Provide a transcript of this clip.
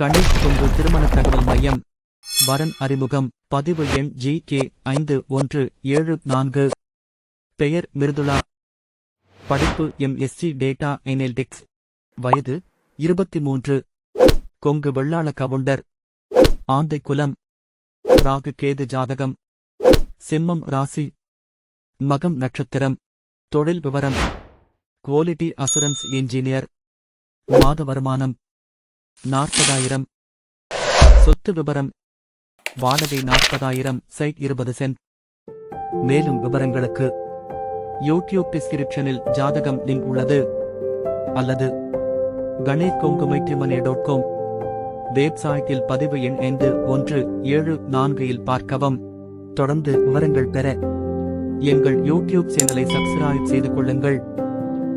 கணேஷ் கொங்கு திருமண தகவல் மையம். வரன் அறிமுகம். பதிவு எண் ஜி கே ஐந்து ஒன்று ஏழு நான்கு. பெயர் மிருதுளா. படிப்பு எம்எஸ்சி டேட்டா எனல்டிக்ஸ் வயது இருபத்தி மூன்று. கொங்கு வெள்ளாள கவுண்டர். ஆந்தை குலம். ராகு கேது ஜாதகம். சிம்மம் ராசி. மகம் நட்சத்திரம். தொழில் விவரம். Quality assurance engineer. மாத வருமானம். நாற்பதாயிரம். சொத்து விபரம். வாடகை நாற்பதாயிரம் சைட் இருபது சென்ட். மேலும் விவரங்களுக்கு யூடியூப் டிஸ்கிரிப்ஷனில் ஜாதகம் லிங்க் உள்ளது. அல்லது கணேஷ் கொங்குமைட்டிமனே டாட் காம் வெப்சைட்டில் பதிவு எண் ஐந்து ஒன்று ஏழு நான்கு இல் பார்க்கவும். தொடர்ந்து விவரங்கள் பெற எங்கள் யூடியூப் சேனலை சப்ஸ்கிரைப் செய்து கொள்ளுங்கள்.